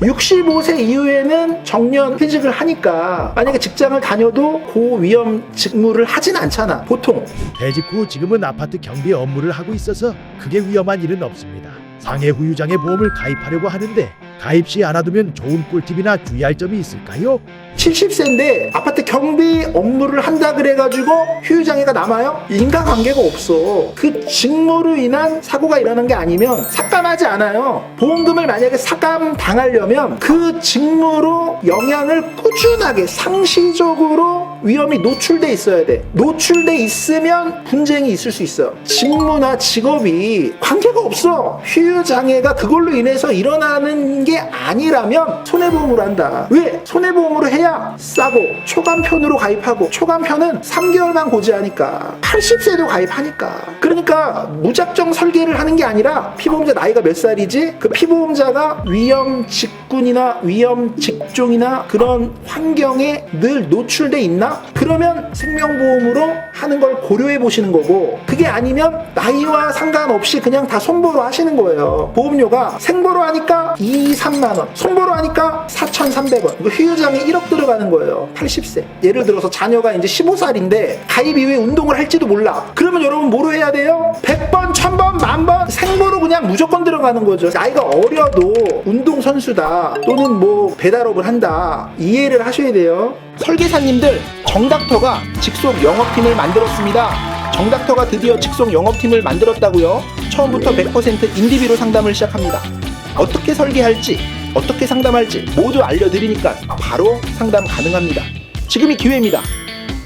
65세 이후에는 정년 퇴직을 하니까 만약에 직장을 다녀도 고위험 직무를 하진 않잖아 보통 퇴직 후 지금은 아파트 경비 업무를 하고 있어서 크게 위험한 일은 없습니다. 상해 후유장애 보험을 가입하려고 하는데 가입 시 알아두면 좋은 꿀팁이나 주의할 점이 있을까요? 70세인데 아파트 경비 업무를 한다 그래가지고 휴유장애가 남아요? 인과관계가 없어. 그 직무로 인한 사고가 일어난 게 아니면 삭감하지 않아요. 보험금을 만약에 삭감 당하려면 그 직무로 영향을 꾸준하게 상시적으로 위험이 노출돼 있어야 돼. 노출돼 있으면 분쟁이 있을 수 있어요. 직무나 직업이 관계가 없어. 휴유 장애가 그걸로 인해서 일어나는 게 아니라면 손해보험으로 한다. 왜? 손해보험으로 해야 싸고 초간편으로 가입하고 초간편은 3개월만 고지하니까 80세도 가입하니까 그러니까 무작정 설계를 하는 게 아니라 피보험자 나이 가 몇 살이지? 그 피보험자가 위험 직군이나 위험 직종이나 그런 환경에 늘 노출돼 있나? 그러면 생명보험으로 하는 걸 고려해 보시는 거고 그게 아니면 나이와 상관없이 그냥 다 손보로 하시는 거예요. 보험료가 생보로 하니까 2, 3만 원, 손보로 하니까 4,300원. 이거 휴유장에 1억 들어가는 거예요. 80세. 예를 들어서 자녀가 이제 15살인데 가입 이후에 운동을 할지도 몰라. 그러면 여러분 뭐로 해야 돼요? 100번, 1000번, 만번 생보로 그냥 무조건 들어가는 거죠. 나이가 어려도 운동 선수다 또는 뭐 배달업을 한다 이해를 하셔야 돼요. 설계사님들 정닥터가 직속 영업팀을 만들었습니다. 정닥터가 드디어 직속 영업팀을 만들었다고요? 처음부터 100% 인디비로 상담을 시작합니다. 어떻게 설계할지, 어떻게 상담할지 모두 알려드리니까 바로 상담 가능합니다. 지금이 기회입니다.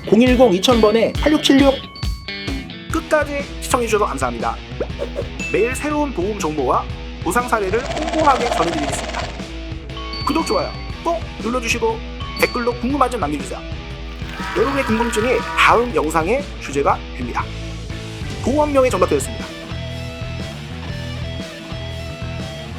010-2000번에 8676 끝까지 시청해주셔서 감사합니다. 매일 새로운 보험 정보와 보상 사례를 꼼꼼하게 전해드리겠습니다. 구독, 좋아요 꼭 눌러주시고 댓글로 궁금한 점 남겨주세요. 여러분의 궁금증이 다음 영상의 주제가 됩니다. 보험명의 정답되었습니다.